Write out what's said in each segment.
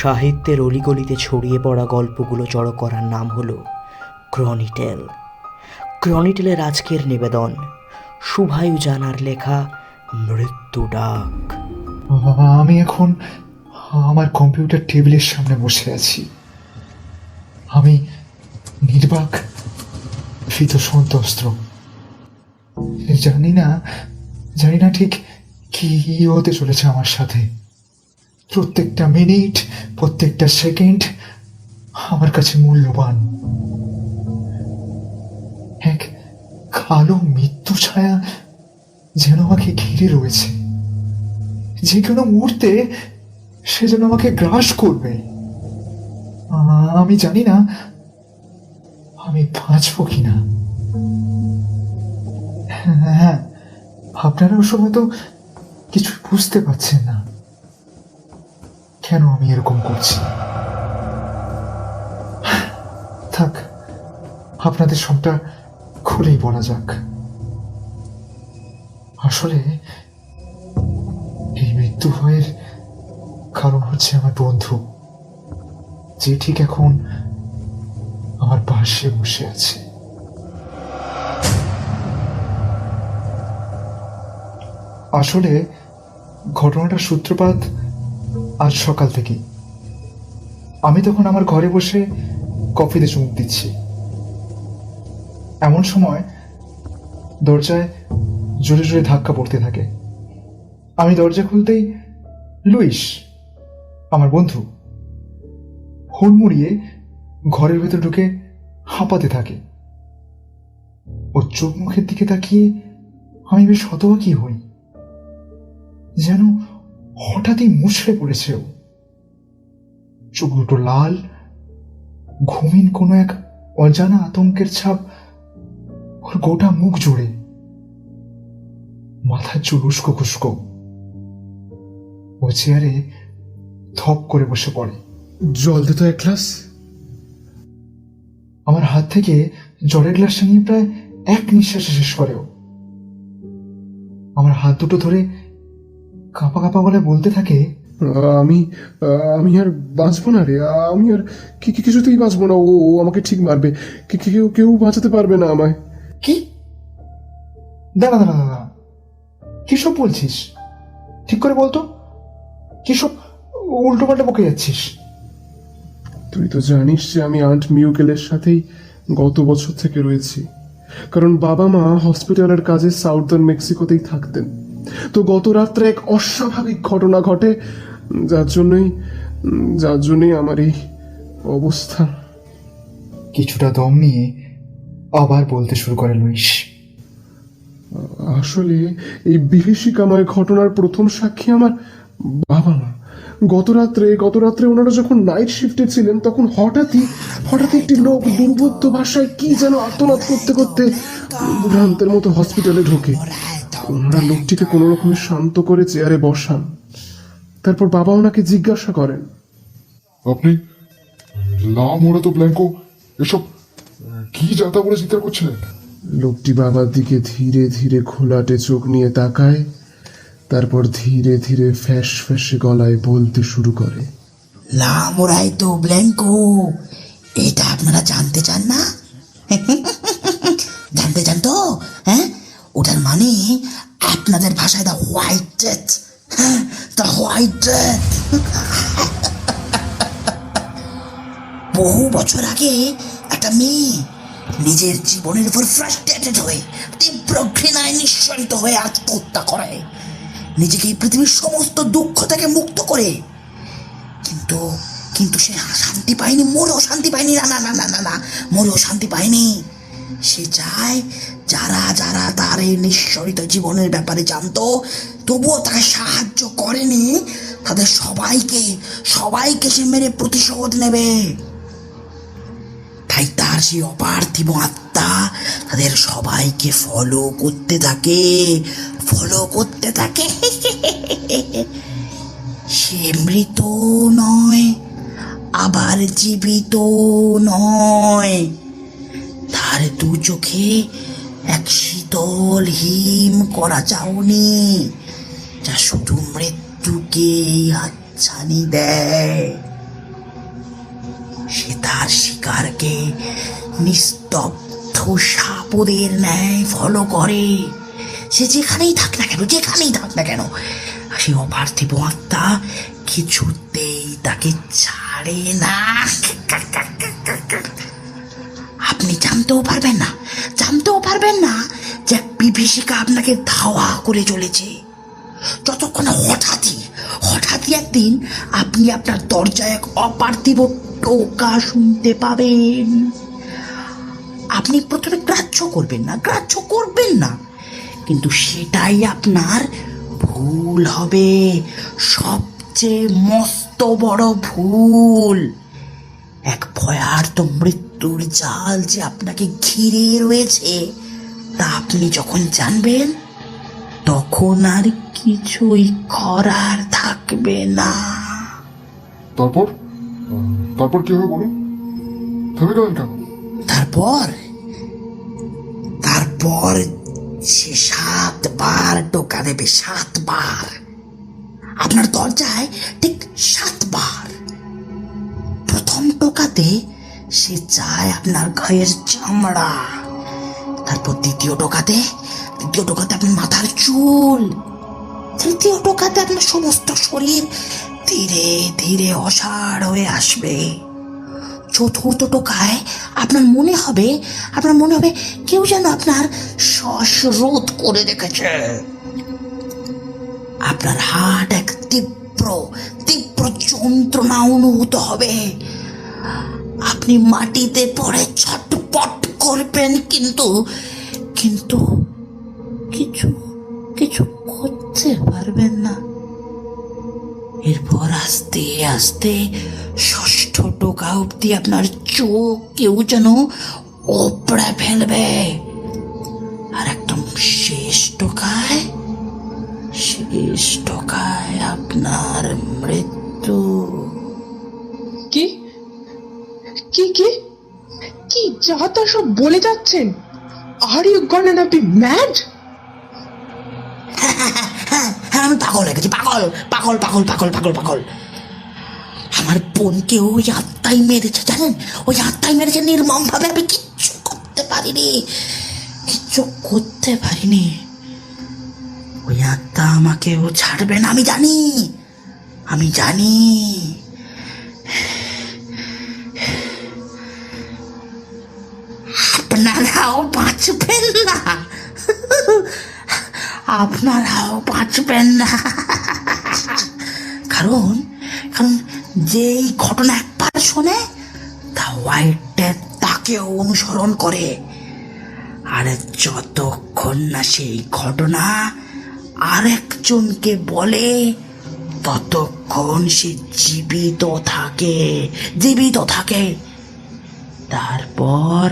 সাহিত্যের অলিগলিতে ছড়িয়ে পড়া গল্পগুলো জড়ো করার নাম হলো ক্রনিটেল। ক্রনিটেলের আজকের নিবেদন শুভায়ু জানার লেখা মৃত্যু ডাক আমি এখন আমার কম্পিউটার টেবিলের সামনে বসে আছি। আমি নির্বাক, ভীত সন্তস্ত্র জানি না জানি না ঠিক কি হতে চলেছে আমার সাথে। প্রত্যেকটা মিনিট, প্রত্যেকটা সেকেন্ড আমার কাছে মূল্যবান। এক কালো মৃত্যু ছায়া যেন আমাকে ঘিরে রয়েছে। যে কোনো মুহূর্তে সে যেন আমাকে গ্রাস করবে। আমি জানি না আমি বাঁচবো কিনা। হ্যাঁ আপনারাও সময় তো কিছু বুঝতে পারছেন না। কেন আমি এরকম করছি? থাক, আপনাদের সবটা খুলেই বলা যাক। আসলে, এই মৃত্যু ভয়ের কারণ হচ্ছে আমার বন্ধু, যে ঠিক এখন আমার পাশে বসে আছে। আসলে, ঘটনাটার সূত্রপাত আজ সকাল থেকেই। আমি তখন আমার ঘরে বসে কফিতে চুমুক দিচ্ছি। এমন সময় দরজায় জোরে জোরে ধাক্কা পড়তে থাকে। আমি দরজা খুলতেই লুইস, আমার বন্ধু, হুড়মুড়িয়ে ঘরের ভেতর ঢুকে হাঁপাতে থাকে। ওর চোখ মুখের দিকে তাকিয়ে আমি বেশ হতবাকি হই। যেন হঠাৎই মুছড়ে পড়েছে ও। চোখ দুটো লাল ঘুমিন কোনো এক অজানা আতঙ্কের ছাপ ওর গোটা মুখ জুড়ে। মাথার চুল উস্কো খুস্কো। ও চেয়ারে ধপ করে বসে পড়ে। জল দে তো এক গ্লাস। আমার হাত থেকে জলের গ্লাসটা নিয়ে প্রায় এক নিঃশ্বাসে শেষ করে ও। আমার হাত দুটো ধরে কাঁপা কাঁপা বলে বলতে থাকে? আমি আমি আর বাঁচবো না রে। আমি আর কি কি- কিছুতেই বাঁচবো না। ও আমাকে ঠিক মারবে। কি- কি- কেউ কেউ বাঁচাতে পারবে না আমায়। কি? দাঁড়া দাঁড়া দাঁড়া। কিসব বলছিস? ঠিক করে বলতো। কিসব উল্টো পাল্টা বকে যাচ্ছিস? তুই তো জানিস যে আমি আন্ট মিউকেলের সাথেই গত বছর থেকে রয়েছি। কারণ বাবা মা হসপিটালের কাজে সাউথার্ন মেক্সিকোতেই থাকতেন। তো গত রাত্রে এক অস্বাভাবিক ঘটনা ঘটে যার জন্যই যার জন্যই আমার এই অবস্থা। কিছুটা দম নিয়ে আবার বলতে শুরু করে লুইস। আসলে এই বিভীষিকাময় ঘটনার প্রথম সাক্ষী আমার বাবা মা। গত রাত্রে গত রাত্রে ওনারা যখন নাইট শিফটে ছিলেন তখন হঠাৎই হঠাৎ একটি লোক দুর্বোধ্য ভাষায় কি যেন আত্মনাদ করতে করতে ভ্রান্তের মতো হসপিটালে ঢোকে। ওনারা লোকটিকে কোনো রকমে শান্ত করে চেয়ারে বসান। তারপর বাবা ওনাকে জিজ্ঞাসা করেন। আপনি? লা মোড়া তো ব্ল্যাঙ্কো এসব কি যাতা বলে চিৎকার করছিলেন লোকটি বাবার দিকে ধীরে ধীরে ঘোলাটে চোখ নিয়ে তাকায় তারপর ধীরে ধীরে ফ্যাস ফ্যাসে গলায় বলতে শুরু করে। লামোরাই তো ব্ল্যাঙ্কো এটা আপনারা জানতে চান না? জানতে চান তো? হ্যাঁ? ওটার মানে আপনাদের ভাষায় দ্য হোয়াইট ডেথ হ্যাঁ হোয়াইট ডেথ বহু বছর আগে একটা মেয়ে নিজের জীবনের উপর ফ্রাস্ট্রেটেড হয়ে, তীব্র ঘৃণায় নিঃসরিত হয়ে আত্মহত্যা করে। নিজেকে এই পৃথিবীর সমস্ত দুঃখ থেকে মুক্ত করে। কিন্তু কিন্তু সে শান্তি পায়নি, মোরেও শান্তি পায়নি। না না না না না না, মোরেও শান্তি পায়নি। সে চায় যারা যারা তার এই নিঃসরিত জীবনের ব্যাপারে জানতো, তবুও তাকে সাহায্য করেনি, তাদের সবাইকে সবাইকে সে মেরে প্রতিশোধ নেবে। তাই তার সেই অপার্থিব আত্মা তাদের সবাইকে ফলো করতে থাকে ফলো করতে থাকে। সে মৃত নয়, আবার জীবিত নয়। তার দু চোখে এক শীতল হিম করা চাউনি, যা শুধু মৃত্যুকে হাতছানি দেয়। সে তার শিকারকে নিস্তব্ধ সাপদের ন্যায় ফলো করে। সে যেখানেই থাক না কেন, যেখানেই থাক না কেন সে অপার্থিব আত্মা কিছুতেই তাকে ছাড়ে না। আপনি জানতেও পারবেন না, জানতেও পারবেন না যে বিভীষিকা আপনাকে ধাওয়া করে চলেছে। যতক্ষণ হঠাৎই হঠাৎই একদিন আপনি আপনার দরজায় এক অপার্থিব টোকা শুনতে পাবেন। আপনি প্রথমে গ্রাহ্য করবেন না, গ্রাহ্য করবেন না, কিন্তু সেটাই আপনার ভুল হবে। সবচেয়ে মস্ত বড় ভুল, এক ভয়ার্থ ভয়ার্ত মৃত্যুর জাল যে আপনাকে ঘিরে রয়েছে তা আপনি যখন জানবেন তখন আর কিছুই করার থাকবে না। তারপর? তারপর কি হবে বলুন? থেমে গেলেন কেন? তারপর? তারপর সে সাতবার টোকা দেবে সাতবার। আপনার দরজায় ঠিক সাতবার। প্রথম টোকাতে সে চায় আপনার গায়ের চামড়া। তারপর দ্বিতীয় টোকাতে দ্বিতীয় টোকাতে আপনার মাথার চুল। তৃতীয় টোকাতে আপনার সমস্ত শরীর ধীরে ধীরে অসাড় হয়ে আসবে। চতুর্থ টোকায় আপনার মনে হবে, আপনার মনে হবে কেউ যেন আপনার শ্বাস রোধ করে রেখেছে। আপনার হার্ট এক তীব্র তীব্র যন্ত্রণা অনুভূত হবে। আপনি মাটিতে পড়ে ছটপট করবেন কিন্তু কিন্তু কিছু কিছু করতে পারবেন না। এরপর আস্তে আস্তে ষষ্ঠ টোকা অব্দি আপনার চোখ কেউ যেন ওপড়ে ফেলবে। আর একদম শেষ টোকায় শেষ টোকায় আপনার মৃত্যু যা তা সব বলে যাচ্ছেন, are you gon gonna be mad? হ্যাঁ হ্যাঁ আমি পাগল হয়ে গেছি, পাগল পাগল পাগল পাগল পাগল পাগল। আমার বোনকে ওই আত্মাই মেরেছে, জানেন? ওই আত্মাই মেরেছে নির্মম ভাবে আমি কিচ্ছু করতে পারিনি, কিচ্ছু করতে পারিনি। ওই আত্মা আমাকে ও ছাড়বে না, আমি জানি আমি জানি। আপনারাও বাঁচবেন না। আপনারাও বাঁচবেন না। কারণ কারণ যেই ঘটনা একবার শোনে, তা হোয়াইট ডেথ তাকেও অনুসরণ করে। আর যতক্ষণ না সেই ঘটনা আরেকজনকে বলে, ততক্ষণ সে জীবিত থাকে জীবিত থাকে। তারপর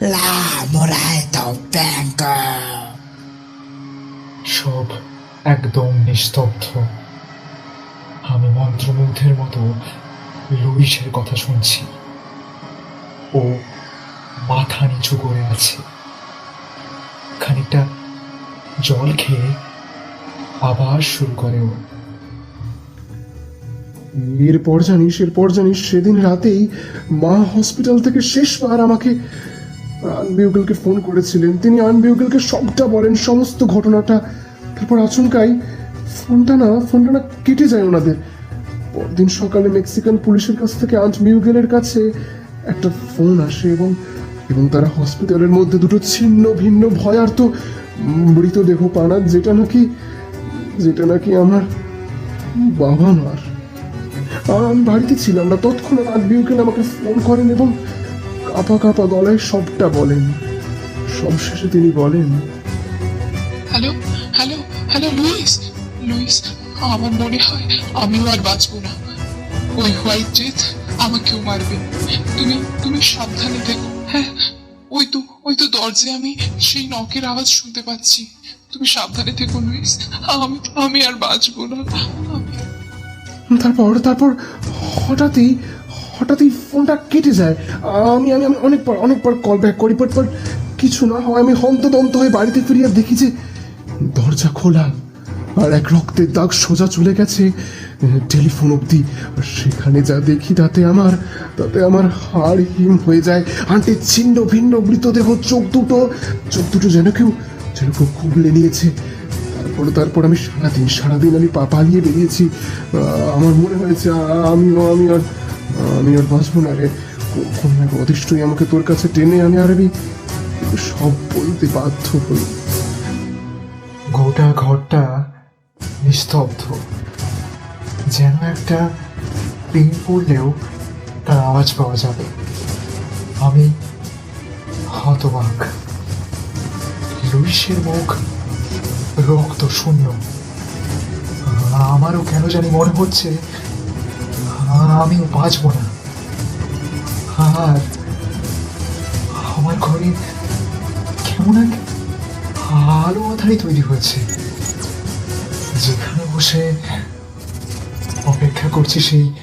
La Moraito. সব একদম নিস্তব্ধ। আমি মন্ত্রমুগ্ধের মতো লুইসের কথা শুনছি। ও মাথা নিচু করে আছে। খানিকটা জল খেয়ে আবার শুরু করে ও। এরপর জানিস এরপর জানিস সেদিন রাতেই মা হসপিটাল থেকে শেষবার আমাকে আনবিউগেলকে ফোন করেছিলেন। তিনি আনবিউগেলকে সবটা বলেন, সমস্ত ঘটনাটা। তারপর আচমকাই ফোনটা না ফোনটা না কেটে যায় ওনাদের। পরদিন সকালে মেক্সিকান পুলিশের কাছ থেকে আন্ট মিউগেলের কাছে একটা ফোন আসে এবং এবং তারা হসপিটালের মধ্যে দুটো ছিন্ন ভিন্ন ভয়ার্ত মৃতদেহ পান যেটা নাকি যেটা নাকি আমার বাবা মার। আর আমি বাড়িতে ছিলাম না। তৎক্ষণাৎ আনবিউকেল আমাকে ফোন করেন এবং কাঁপা কাঁপা গলায় সবটা বলেন। সবশেষে তিনি বলেন hello hello hello Louis Louis আমার মনে হয় আমিও আর বাঁচবো না। ওই হোয়াইট আমাকেও মারবে। তুমি তুমি সাবধানে দেখো হ্যাঁ ওই তো ওই তো দরজায় আমি সেই নখের আওয়াজ শুনতে পাচ্ছি। তুমি সাবধানে থেকো লুইস। আমি আমি আর বাঁচবো না। তারপর তারপর হঠাৎই হঠাৎই ফোনটা কেটে যায়। আমি আমি আমি অনেকবার অনেকবার কল ব্যাক করি বাট কিছু না হয়। আমি হন্তদন্ত হয়ে বাড়িতে ফিরিয়ে দেখি যে দরজা খোলা আর এক রক্তের দাগ সোজা চলে গেছে। টেলিফোন অবধি। সেখানে যা দেখি, তাতে আমার তাতে আমার হাড় হিম হয়ে যায়। আন্টির ছিন্ন ভিন্ন মৃতদেহ, চোখ দুটো চোখ দুটো যেন কেউ যেন কেউ খুবলে নিয়েছে। তারপরে তারপর আমি সারাদিন সারাদিন আমি পা পালিয়ে বেরিয়েছি। আমার মনে হয়েছে, আ- আমিও আমি আর আমি আর বাঁচবো না রে। কোন এক অদৃষ্টই আমাকে তোর কাছে টেনে আমি আর আমি সব বলতে বাধ্য হই। গোটা ঘরটা নিস্তব্ধ। যেন একটা পিন পড়লেও তার আওয়াজ পাওয়া যাবে। আমি হতবাক। লুইসের মুখ রক্ত শূন্য। আমারও কেন জানি মনে হচ্ছে আমিও বাঁচব না। আর আমার ঘরে কেমন এক আলো আধারি তৈরি হয়েছে। যেখানে বসে অপেক্ষা করছি সেই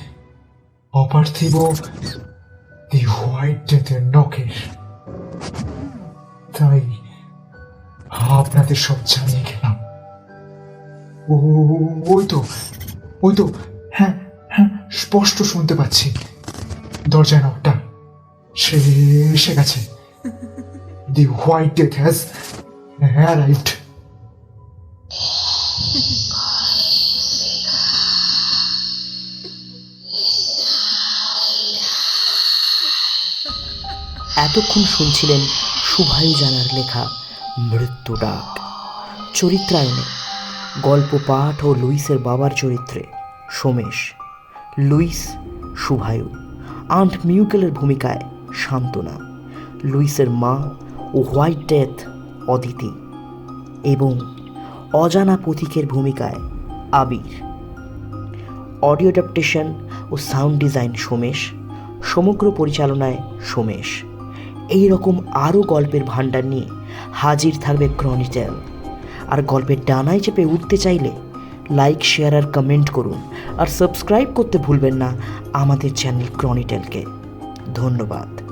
অপার্থিব দি হোয়াইট ডেথের নকের তাই আপনাদের সব জানিয়ে গেলাম। ওই তো ওই তো হ্যাঁ। হ্যাঁ স্পষ্ট শুনতে পাচ্ছি। দরজা নকটা সে এসে গেছে। The white death has arrived এতক্ষণ শুনছিলেন সুভাই জানার লেখা মৃত্যু ডাক। চরিত্রায়নে, গল্প পাঠ ও লুইসের বাবার চরিত্রে, সোমেশ। লুইস শুভায়ু আন্ট মিউকেলের ভূমিকায় শান্তনা লুইসের মা ও হোয়াইট ডেথ অদিতি এবং অজানা পথিকের ভূমিকায় আবির। অডিও অ্যাডাপ্টেশন ও সাউন্ড ডিজাইন সোমেশ, সমগ্র পরিচালনায় সোমেশ। এই রকম আরও গল্পের ভাণ্ডার নিয়ে হাজির থাকবে ক্রনিটেল। আর গল্পের ডানায় চেপে উঠতে চাইলে লাইক শেয়ার আর কমেন্ট করুন। আর সাবস্ক্রাইব করতে ভুলবেন না আমাদের চ্যানেল ক্রনিটেলকে ধন্যবাদ।